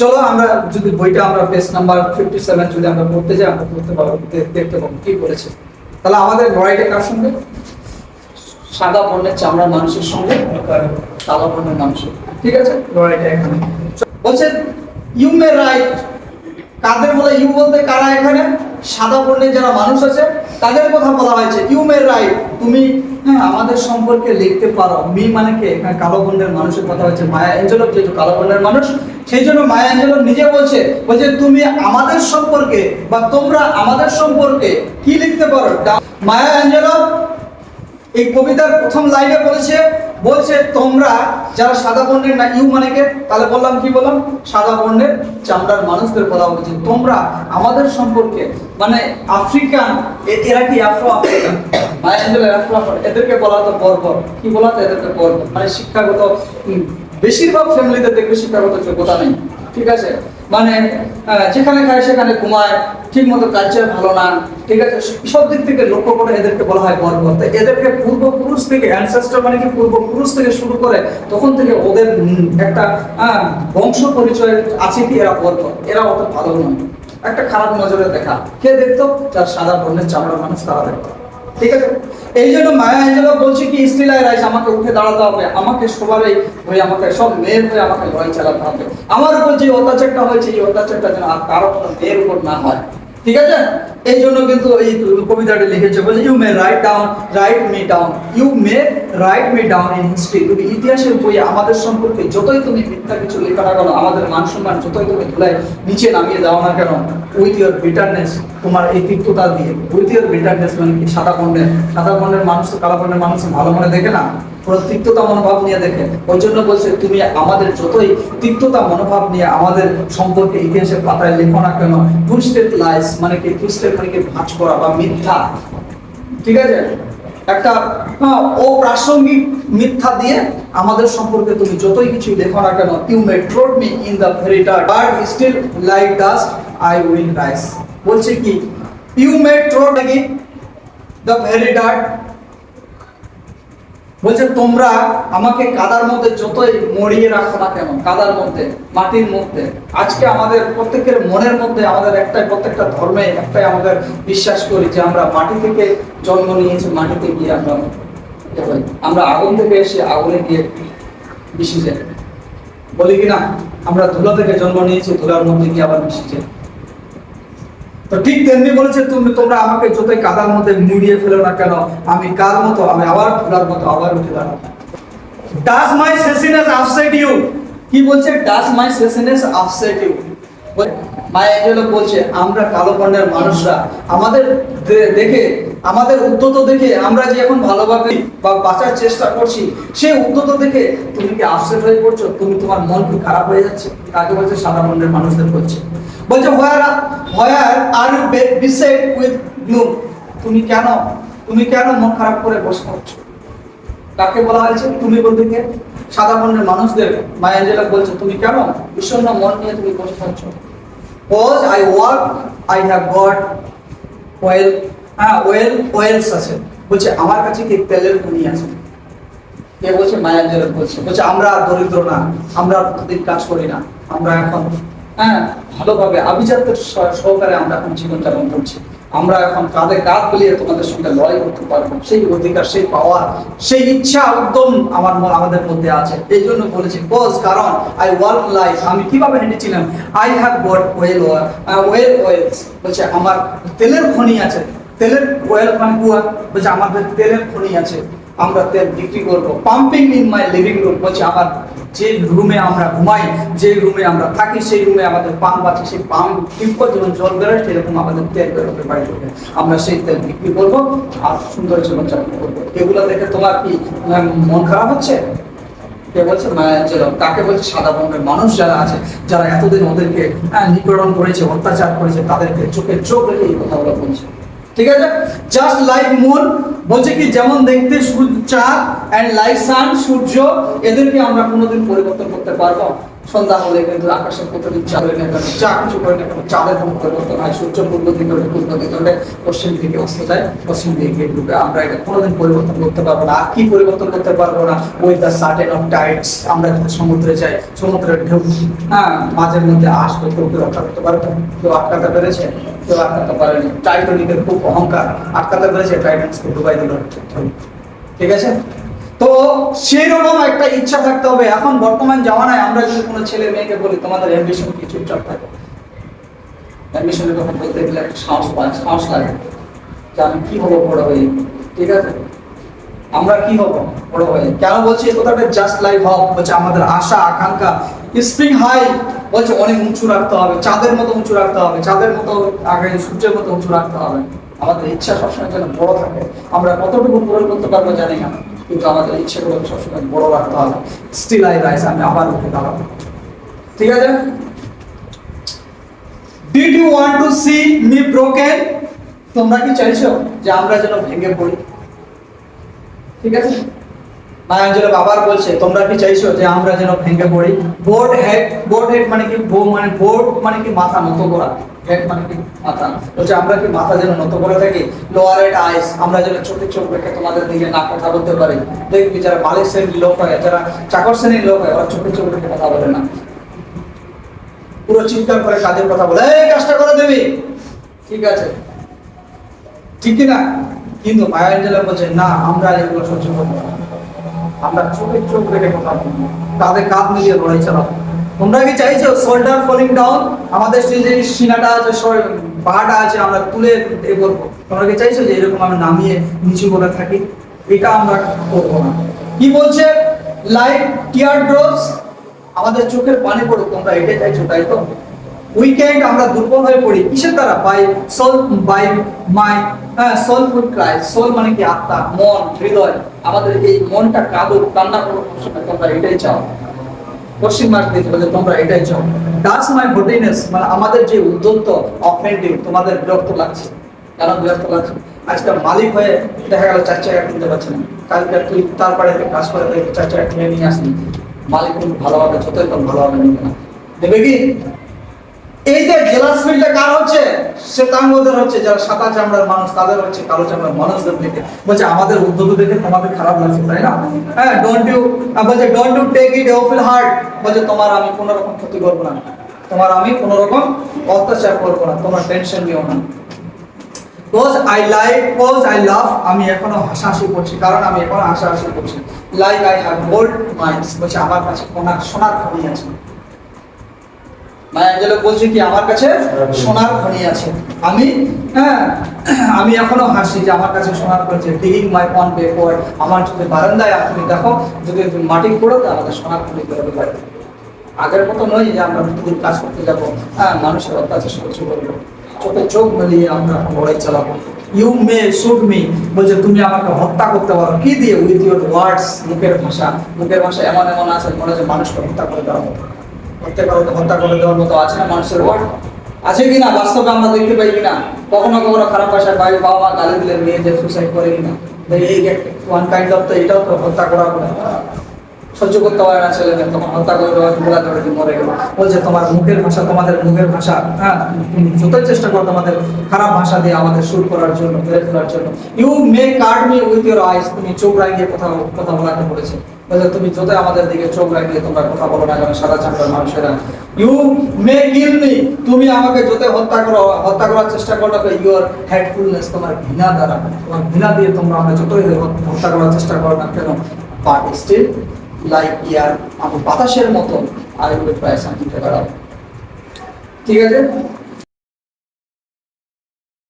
চলো আমরা যদি বইটা আমরা পেজ নাম্বার ফিফটি সেভেন যদি আমরা পড়তে যাই, আমরা পড়তে পারব। দেখতে পাবো কি বলেছে। তাহলে আমাদের লড়াইটা কার সঙ্গে? সাদা বর্ণের চামড়ার মানুষের সঙ্গে কালো বর্ণের মানুষের। ঠিক আছে? লড়াইটা এখানে। বলছে ইউ মে রাইট কাদের বলে ইউ বলতে কারা এখানে? সাদা বর্ণের যারা মানুষ আছে, তাদের কথা বলা হয়েছে। ইউ মে রাইট তুমি হ্যাঁ আমাদের সম্পর্কে লিখতে পারো। মি মানে কে? এখানে কালো বর্ণের মানুষের কথা হচ্ছে মায়া এঞ্জেলো যেহেতু কালো বর্ণের মানুষ, সেই জন্য মায়া এঞ্জেলো নিজে বলছে বলছে, তুমি আমাদের সম্পর্কে বা তোমরা আমাদের সম্পর্কে কি লিখতে পারো? মায়া অ্যাঞ্জেলো এই কবিতার প্রথম লাইনে বলেছে, বলছে, তোমরা যারা সাদা বর্ণের না ইউ মানে তাহলে বললাম, কি বললাম? সাদা বর্ণের চামড়ার মানুষদের কথা বলছে তোমরা আমাদের সম্পর্কে মানে আফ্রিকান এরা কি আফ্রো আফ্রিকান আফ্রিকান এদেরকে বলা হতো বর্বর। কি বলা হতো? এদেরকে বর্বর। মানে শিক্ষাগত বেশিরভাগ ফ্যামিলিতে দেখবে শিক্ষাগত যোগ্যতা নেই। ঠিক আছে? মানে যেখানে খায় সেখানে ঘুমায় ঠিক মতো কালচার ভালো না, ঠিক আছে? সব দিক থেকে লক্ষ্য করে এদেরকে বলা হয় বর্বর তাই এদেরকে পূর্বপুরুষ থেকে অ্যানসেস্টার মানে কি? পূর্বপুরুষ থেকে শুরু করে তখন থেকে ওদের একটা বংশ পরিচয় আছে কি? এরা বর্বর এরা অত ভালো নয়। একটা খারাপ নজরে দেখা। কে দেখতো? যার সাদা বর্ণের চামড়া মানুষ তারা দেখতো। ঠিক আছে? এই জন্য মায়া এঞ্জেলো বলছে কি স্টিল আই রাইস আমাকে উঠে দাঁড়াতে হবে। আমাকে সবারই হয়ে, আমাকে সব মেয়ের হয়ে আমাকে লড়াই চালাতে হবে। আমার উপর যে অত্যাচারটা হয়েছে, এই অত্যাচারটা যেন আর কারও কোনো মেয়ের উপর না হয়। ঠিক আছে? এই জন্য কিন্তু এই কবিতাটা লিখেছে বলছে you may write down write me down you may write me down in history তুমি ইতিহাসের বইয়ে আমাদের সম্পর্কে যতই তুমি মিথ্যা কিছু লেখা না কেন, আমাদের মান সম্মান যতই তুমি ধুলায় নিচে নামিয়ে দাও না কেন উইথ ইউর বিটারনেস তোমার এই তিক্ততা দিয়ে উইথ ইউর বিটারনেস মানে কি, সাদা বর্ণের সাদা বর্ণের মানুষ তো কালো বর্ণের মানুষ, ভালো মনে দেখে না, পুরো তিক্ততা মনোভাব নিয়ে দেখে। ওই জন্য বলছে, তুমি আমাদের যতই তিক্ততা মনোভাব নিয়ে আমাদের সম্পর্কে ইতিহাসের পাতায় লেখো না কেন টুইস্টেড লাইস মানে কি টুইস্টেড মানে কি ভাঁজ করা বা মিথ্যা। ঠিক আছে? একটা হ্যাঁ, অপ্রাসঙ্গিক মিথ্যা দিয়ে আমাদের সম্পর্কে তুমি যতই কিছু দেখো না কেন you may trod me in the very but still like dust I will rise বলছে কি? ইউ মে ট্রোড কি দ্য ভেরি বলছে, তোমরা আমাকে কাদার মধ্যে যতই মরিয়ে রাখো না কেন, কাদার মধ্যে, মাটির মধ্যে, আজকে আমাদের প্রত্যেকের মনের মধ্যে আমাদের একটাই, প্রত্যেকটা ধর্মে একটাই আমাদের বিশ্বাস করি যে আমরা মাটি থেকে জন্ম নিয়েছি, মাটিতে গিয়ে আমরা আমরা আগুন থেকে এসে আগুনে গিয়ে মিশে যাই। বলি কিনা আমরা ধুলো থেকে জন্ম নিয়েছি, ধুলার মধ্যে গিয়ে আবার মিশে যাই। তো ঠিক তেমনি বলেছে, তুমি, তোমরা আমাকে যতই কাদার মধ্যে মুড়িয়ে ফেলো না কেন, আমি কার মতো, আমি আবার ফেলার মতো, আবার উঠে দাঁড়াবো। Does my sassiness upset you কি বলছে? Does my sassiness upset you Maya Angelou বলছে, আমরা কালো বর্ণের মানুষরা, আমাদের দেখে আমাদের উদ্যত দেখে আমরা যে এখন ভালোভাবে বা বাঁচার চেষ্টা করছি সেই উদ্যত দেখে তুমি কি আপসেট হয়ে পড়ছো? তুমি তোমার মন কি খারাপ হয়ে যাচ্ছে? কাকে বলছে? সাদা বর্ণের মানুষদের বলছে। বলছে where where are you with gloom তুমি কেন তুমি কেন মন খারাপ করে বসে থাকছো কাকে বলা হয়েছে? তুমি বলতে কে সাদা বর্ণের মানুষদের মায়া অ্যাঞ্জেলা বলছে, তুমি কেন বিষণ্ণ মন নিয়ে তুমি বসে থাকছো cause I walk I have got well হ্যাঁ ওয়েল, ওয়েলস আছে বলছে, আমার কাছে কি তেলের খনি আছে? কে বলছে বলছে। বলছে, আমরা দরিদ্র না, আমরা প্রতিদিন কাজ করি না, আমরা এখন হ্যাঁ ভালোভাবে আভিজাত্যের সহকারে আমরা এখন জীবনযাপন করছি। আমরা এখন কাঁধে কাঁধ মিলিয়ে তোমাদের সঙ্গে লড়াই করতে পারব। সেই অধিকার, সেই পাওয়ার সেই ইচ্ছা, উদ্যম আমার আমাদের মধ্যে আছে। এই জন্য বলেছি কজ কারণ আই ওয়ার্ক লাইফ আমি কীভাবে হেঁটেছিলাম? I have got well well wells বলছে, আমার তেলের খনি আছে। তেলের ওয়েল মানে কুয়া। বলছে আমাদের তেলের খনি আছে, আমরা তেল বিক্রি করব। Pumping in my living room বলছে, আমার যে রুমে আমরা ঘুমাই, যে রুমে আমরা থাকি, সেই রুমে আমাদের পাম্প আছে, সেই পাম্প যেমন জল বেরোয়, সেরকম আমাদের তেল বেরোবে বাড়ি আমরা সেই তেল বিক্রি করব, আর সুন্দর জীবনযাপন করব। এগুলো দেখে তোমার কি মন খারাপ হচ্ছে? কে বলছে? যে কাকে বলছে? সাদা বর্ণের মানুষ যারা আছে, যারা এতদিন ওদেরকে নিপীড়ন করেছে, অত্যাচার করেছে, তাদেরকে চোখে চোখ রেখে এই কথাগুলো বলছে। ঠিক আছে? জাস্ট লাইক মুন বলছে কি, যেমন দেখতে সূর্য, চাঁদ এন্ড লাইক সান সূর্য, এদেরকে আমরা কোনোদিন পরিবর্তন করতে পারব সন্ধ্যা হলে কিন্তু আকাশের প্রতিদিন চাঁদের না কেন কিছু করে না চাঁদের কোনো পরিবর্তন হয়। সূর্য পূর্ব দিকে ওঠে পূর্ব দিকে ওঠে পশ্চিম দিকে অস্ত যায়। পশ্চিম দিকে ঢুকে আমরা এটা কোনোদিন পরিবর্তন করতে পারব না। কি পরিবর্তন করতে পারব না? With the certain of tides আমরা যখন সমুদ্রে যাই, সমুদ্রের ঢেউ হ্যাঁ মাঝের মধ্যে আসবে, কেউ কেউ রক্ষা করতে পারবে কেউ আটকাতে পেরেছে? কেউ আটকাতে পারেনি। টাইটানিকের খুব অহংকার। আটকাতে পেরেছে? টাইটানিক্সকে ডুবাই দিল। ঠিক আছে? তো সেই রকম একটা ইচ্ছা থাকতে হবে। এখন বর্তমান জামানায় আমরা যদি কোনো ছেলে মেয়েকে বলি, তোমাদের অ্যাম্বিশন কি? চুপচাপ থাকে। অ্যাম্বিশনের কথা বলতে গেলে একটা সাহস পায়, সাহস লাগে। যে আমি কি হব বড় হয়ে? ঠিক আছে? আমরা কি হব বড় হয়ে? কেন বলছি? এই কথাটা জাস্ট লাইক হব বলছে আমাদের আশা, আকাঙ্ক্ষা। স্প্রিং হাই বলছে অনেক উঁচু রাখতে হবে, চাঁদের মতো উঁচু রাখতে হবে, চাঁদের মতো আগে সূর্যের মতো উঁচু রাখতে হবে। আমাদের ইচ্ছা সবসময় যেন বড় থাকে। আমরা কতটুকু পূরণ করতে পারব জানি না। কিন্তু আমাদের ইচ্ছেগুলো সবসময় বড় রাখতে হবে। স্টিল আই রাইস আমি আবার উঠে দাঁড়াবো। ঠিক আছে? Did you want to see me broken তোমরা কি চাইছো যে আমরা যেন ভেঙে পড়ি? ঠিক আছে? মায়াঞ্জলে বাবার বলছে, তোমরা কি চাইছো যে আমরা যেন ভেঙে পড়ি? বোর্ড হেড বোর্ড হেড মানে কি বো মানে বোর্ড মানে কি মাথা নত করা? মানে আমরা কি মাথা যেন নত করে থাকি? লোয়ার আইস আমরা যেন চোখে রেখে তোমাদের দিকে না কথা বলতে পারি। দেখবি, যারা মালিক শ্রেণির লোক হয়, যারা চাকর শ্রেণির লোক হয়, ওরা চোখে রেখে কথা বলে না। পুরো চিৎকার করে কাজের কথা বলে, এই কাজটা করে দেবি। ঠিক আছে। ঠিক কি না কিন্তু মায়াঞ্জলা বলছে, না, আমরা এগুলো সহ্য করব। আমরা চোখে চোখ রেখে কথা বলব। কাঁধে কাঁধ মিলিয়ে লড়াই চালাবো। তোমরা কি চাইছো? শোল্ডার ফলিং ডাউন আমাদের যে সিনাটা আছে পাটা আছে, আমরা তুলে এ করব। তোমরা কি চাইছো যে এরকম আমরা নামিয়ে নিচু করে থাকি? এটা আমরা করব না। কি বলছে? লাইট টিয়ার ড্রপস আমাদের চোখের পানি পড়ুক, তোমরা এটাই চাইছো, তাই তো? উইকেন্ড আমরা দুর্বল হয়ে পড়ি। কিসের দ্বারা? বাই সোল বাই মাই হ্যাঁ সোল ফুড ক্রাই সোল মানে কি? আত্মা, মন, হৃদয়। আমাদের এই মনটা কাঁদুক, কান্না করুক, তোমরা এটাই চাও। পশ্চিম মার্ক দিতে বলে, তোমরা এটাই চাও। ডাস মাই বডিনেস মানে আমাদের যে উদ্যন্ত অফেন্ডিং তোমাদের বিরক্ত লাগছে। কেন বিরক্ত লাগছে? আজকে মালিক হয়ে দেখা গেল চার চাকা কিনতে পারছে না। কালকে তুই তার বাড়িতে কাজ করে চার চাকা কিনে নিয়ে আসলি মালিক কিন্তু ভালোভাবে, যতই ভালোভাবে নিবে না। দেবে কি? এই যে জেলাস ফিল্ডটা কার হচ্ছে? শ্বেতাঙ্গদের হচ্ছে, যারা সাদা চামড়ার মানুষ, তাদের হচ্ছে, কালো চামড়ার মানুষদের দেখে বলছে, আমাদের উদ্যোগ দেখে তোমাদের খারাপ লাগছে, তাই না? হ্যাঁ ডোন্ট ইউ বলছে don't you take it feel hurt বলছে, তোমার আমি কোনো রকম ক্ষতি করব না। তোমার আমি কোনো রকম অত্যাচার করব না। তোমার টেনশন নিও না। Cause I like cause I love আমি এখনও হাসাহাসি করছি। কারণ আমি এখনও হাসাহাসি করছি। Like I have gold mines বলছে, আমার কাছে সোনার সোনার খনি আছে মায়াঞ্জলে বলছে কি, আমার কাছে সোনার খনি আছে। আমি হ্যাঁ আমি এখনও হাসি যে আমার কাছে সোনার খনি আছে। ডিগিং মাই অন আমার যদি বারান্দায় তুমি দেখো, যদি মাটি খোঁড়ো তো আমাদের সোনার খনি আগের মতো নয় যে আমরা কাজ করতে হ্যাঁ মানুষের অত্যাচার সহ্য করব। চোখে চোখ মিলিয়ে আমরা লড়াই চালাবো। ইউ মে শুড মি বলছে, তুমি আমাকে হত্যা করতে পারো। কি দিয়ে? উইথ ইউর ওয়ার্ডস মুখের ভাষা। মুখের ভাষা এমন এমন আছে, মনে হচ্ছে মানুষকে হত্যা করে দেওয়া মতো হত্যা করে হত্যা করে দেওয়ার মতো আছে না মানুষের ওয়ার্ড আছে কিনা? বাস্তবে আমরা দেখতে পাই কিনা? কখনো কখনো খারাপ বাবা মা গালি দিলে মেয়েদের সুসাইড করে কিনা? এই ওয়ান কাইন্ড অফ তো এটাও তো হত্যা করা সহ্য করতে পারে না হত্যা করে দেওয়া মরে গেল। বলছে, তোমার মুখের ভাষা, তোমাদের মুখের ভাষা হ্যাঁ তুমি যতই চেষ্টা করো তোমাদের খারাপ ভাষা দিয়ে আমাদের সুর করার জন্য, ধরে ফেলার জন্য। You may cut me with your eyes তুমি চোখ রাখিয়ে কথা কথা বলাতে বলেছে। বলছে তুমি যতই আমাদের দিকে চোখ রাখিয়ে তোমরা কথা বলো না কেন? সাদা চামড়ার মানুষেরা। ইউ মে কিল তুমি আমাকে যতই হত্যা করো, হত্যা করার চেষ্টা করো ইউর হেডফুলনেস তোমার ঘৃণা দ্বারা, তোমার ঘৃণা দিয়ে তোমরা আমাকে যতই হত্যা করার চেষ্টা করো না কেন? বাট স্টিল লাইক ইয়ার, আমি বাতাসের মতো আই উইল ট্রাই সামথিং ঠিক আছে?